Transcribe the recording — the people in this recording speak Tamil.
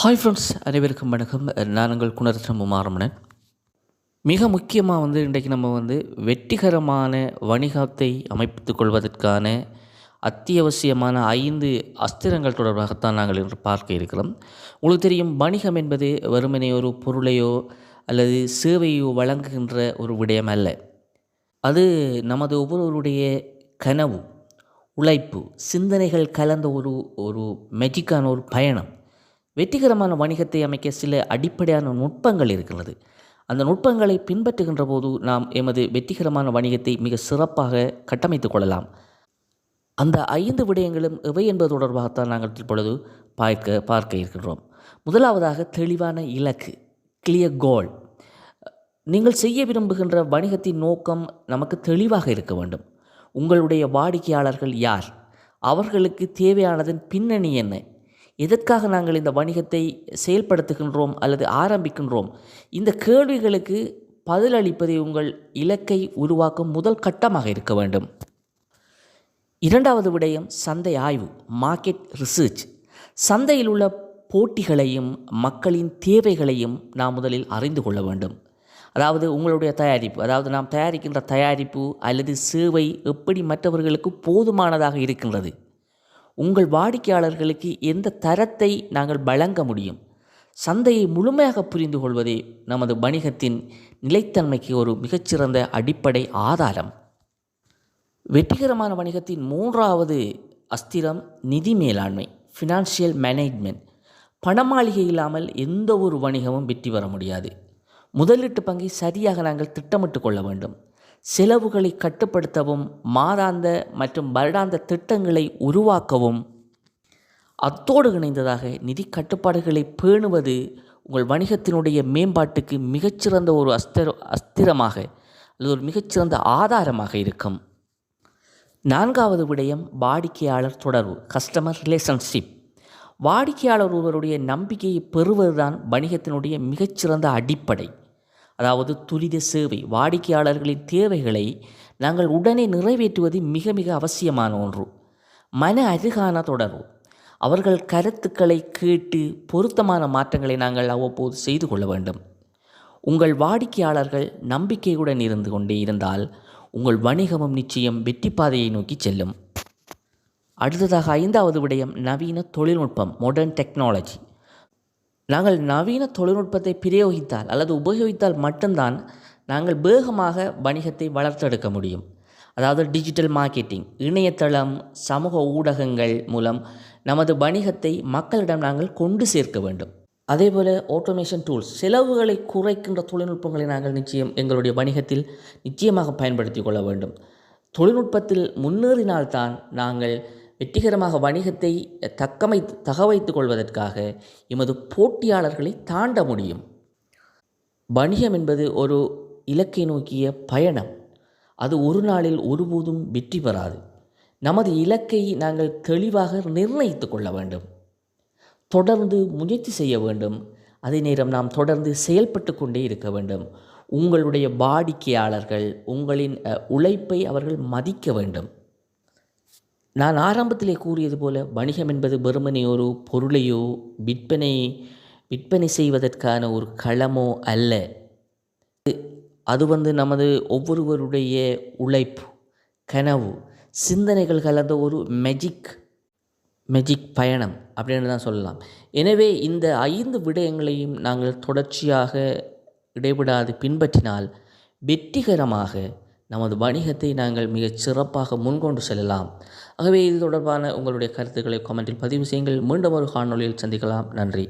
ஹாய் ஃப்ரெண்ட்ஸ் அனைவருக்கும் வணக்கம். நான் உங்கள் குணரத்னம் உமாரமணன். மிக முக்கியமாக வந்து இன்றைக்கு நம்ம வந்து வெற்றிகரமான வணிகத்தை அமைத்து கொள்வதற்கான அத்தியாவசியமான ஐந்து அஸ்திரங்கள் தொடர்பாகத்தான் நாங்கள் இன்று பார்க்க இருக்கிறோம். உங்களுக்கு தெரியும் வணிகம் என்பது வெறுமனே ஒரு பொருளையோ அல்லது சேவையோ வழங்குகின்ற ஒரு விடயம் அல்ல. அது நமது ஒவ்வொருவருடைய கனவு உழைப்பு சிந்தனைகள் கலந்த ஒரு ஒரு மெஜிக்கான ஒரு பயணம். வெற்றிகரமான வணிகத்தை அமைக்க சில அடிப்படையான நுட்பங்கள் இருக்கிறது அந்த நுட்பங்களை பின்பற்றுகின்ற போது நாம் எமது வெற்றிகரமான வணிகத்தை மிக சிறப்பாக கட்டமைத்துக் கொள்ளலாம். அந்த ஐந்து விடயங்களும் எவை என்பது தொடர்பாகத்தான் நாங்கள் இப்பொழுது பார்க்க பார்க்க இருக்கின்றோம். முதலாவதாக தெளிவான இலக்கு கிளியர் கோல் நீங்கள் செய்ய விரும்புகின்ற வணிகத்தின் நோக்கம் நமக்கு தெளிவாக இருக்க வேண்டும். உங்களுடைய வாடிக்கையாளர்கள் யார்? அவர்களுக்கு தேவையானதன் பின்னணி என்ன? எதற்காக நாங்கள் இந்த வணிகத்தை செயல்படுத்துகின்றோம் அல்லது ஆரம்பிக்கின்றோம்? இந்த கேள்விகளுக்கு பதிலளிப்பதை உங்கள் இலக்கை உருவாக்கும் முதல் கட்டமாக இருக்க வேண்டும். இரண்டாவது விடயம் சந்தை ஆய்வு மார்க்கெட் ரிசர்ச் சந்தையில் உள்ள போட்டிகளையும் மக்களின் தேவைகளையும் நாம் முதலில் அறிந்து கொள்ள வேண்டும். அதாவது உங்களுடைய தயாரிப்பு அதாவது நாம் தயாரிக்கின்ற தயாரிப்பு அல்லது சேவை எப்படி மற்றவர்களுக்கு போதுமானதாக இருக்கின்றது? உங்கள் வாடிக்கையாளர்களுக்கு எந்த தரத்தை நாங்கள் வழங்க முடியும்? சந்தையை முழுமையாக புரிந்து கொள்வதே நமது வணிகத்தின் நிலைத்தன்மைக்கு ஒரு மிகச்சிறந்த அடிப்படை ஆதாரம். வெற்றிகரமான வணிகத்தின் மூன்றாவது அஸ்திரம் நிதி மேலாண்மை ஃபினான்ஷியல் மேனேஜ்மெண்ட் பணமாளிகை இல்லாமல் எந்த ஒரு வணிகமும் வெற்றி பெற முடியாது. முதலீட்டு பங்கை சரியாக நாங்கள் திட்டமிட்டு கொள்ள வேண்டும். செலவுகளை கட்டுப்படுத்தவும் மாதாந்த மற்றும் வருடாந்த திட்டங்களை உருவாக்கவும். அத்தோடு இணைந்ததாக நிதி கட்டுப்பாடுகளை பேணுவது உங்கள் வணிகத்தினுடைய மேம்பாட்டுக்கு மிகச்சிறந்த ஒரு அஸ்திர அஸ்திரமாக அல்லது ஒரு மிகச்சிறந்த ஆதாரமாக இருக்கும். நான்காவது விடயம் வாடிக்கையாளர் தொடர்பு கஸ்டமர் ரிலேஷன்ஷிப் வாடிக்கையாளர் ஒருவருடைய நம்பிக்கையை பெறுவதுதான் வணிகத்தினுடைய மிகச்சிறந்த அடிப்படை. அதாவது துரித சேவை வாடிக்கையாளர்களின் தேவைகளை நாங்கள் உடனே நிறைவேற்றுவது மிக மிக அவசியமான ஒன்று. மன அருகான தொடர்பு. அவர்கள் கருத்துக்களை கேட்டு பொருத்தமான மாற்றங்களை நாங்கள் அவ்வப்போது செய்து கொள்ள வேண்டும். உங்கள் வாடிக்கையாளர்கள் நம்பிக்கையுடன் இருந்து கொண்டே இருந்தால் உங்கள் வணிகமும் நிச்சயம் வெற்றி பாதையை நோக்கி செல்லும். அடுத்ததாக ஐந்தாவது விடயம் நவீன தொழில்நுட்பம் மாடர்ன் டெக்னாலஜி நாங்கள் நவீன தொழில்நுட்பத்தை பிரயோகித்தால் அல்லது உபயோகித்தால் மட்டும்தான் நாங்கள் வேகமாக வணிகத்தை வளர்த்தெடுக்க முடியும். அதாவது டிஜிட்டல் மார்க்கெட்டிங் இணையதளம் சமூக ஊடகங்கள் மூலம் நமது வணிகத்தை மக்களிடம் நாங்கள் கொண்டு சேர்க்க வேண்டும். அதேபோல் ஆட்டோமேஷன் டூல்ஸ் செலவுகளை குறைக்கின்ற தொழில்நுட்பங்களை நாங்கள் நிச்சயம் எங்களுடைய வணிகத்தில் நிச்சயமாக பயன்படுத்தி கொள்ள வேண்டும். தொழில்நுட்பத்தில் முன்னேறினால்தான் நாங்கள் வெற்றிகரமாக வணிகத்தை தக்கமை தக வைத்து கொள்வதற்காக எமது போட்டியாளர்களை தாண்ட முடியும். வணிகம் என்பது ஒரு இலக்கை நோக்கிய பயணம். அது ஒரு நாளில் ஒருபோதும் வெற்றி பெறாது. நமது இலக்கை நாங்கள் தெளிவாக நிர்ணயித்து கொள்ள வேண்டும். தொடர்ந்து முயற்சி செய்ய வேண்டும். அதே நேரம் நாம் தொடர்ந்து செயல்பட்டு கொண்டே இருக்க வேண்டும். உங்களுடைய வாடிக்கையாளர்கள் உங்களின் உழைப்பை அவர்கள் மதிக்க வேண்டும். நான் ஆரம்பத்திலே கூறியது போல வணிகம் என்பது வெறுமனே ஒரு பொருளையோ விற்பனை விற்பனை செய்வதற்கான ஒரு களமோ அல்ல. அது வந்து நமது ஒவ்வொருவருடைய உழைப்பு கனவு சிந்தனைகள் கலந்த ஒரு மெஜிக் மெஜிக் பயணம் அப்படின்னு தான் சொல்லலாம். எனவே இந்த ஐந்து விடயங்களையும் நாங்கள் தொடர்ச்சியாக இடைவிடாது பின்பற்றினால் வெற்றிகரமாக நமது வணிகத்தை நாங்கள் மிகச் சிறப்பாக முன்கொண்டு செல்லலாம். ஆகவே இது தொடர்பான உங்களுடைய கருத்துக்களை கமெண்டில் பதிவு செய்யுங்கள். மீண்டும் ஒரு காணொலியில் சந்திக்கலாம். நன்றி.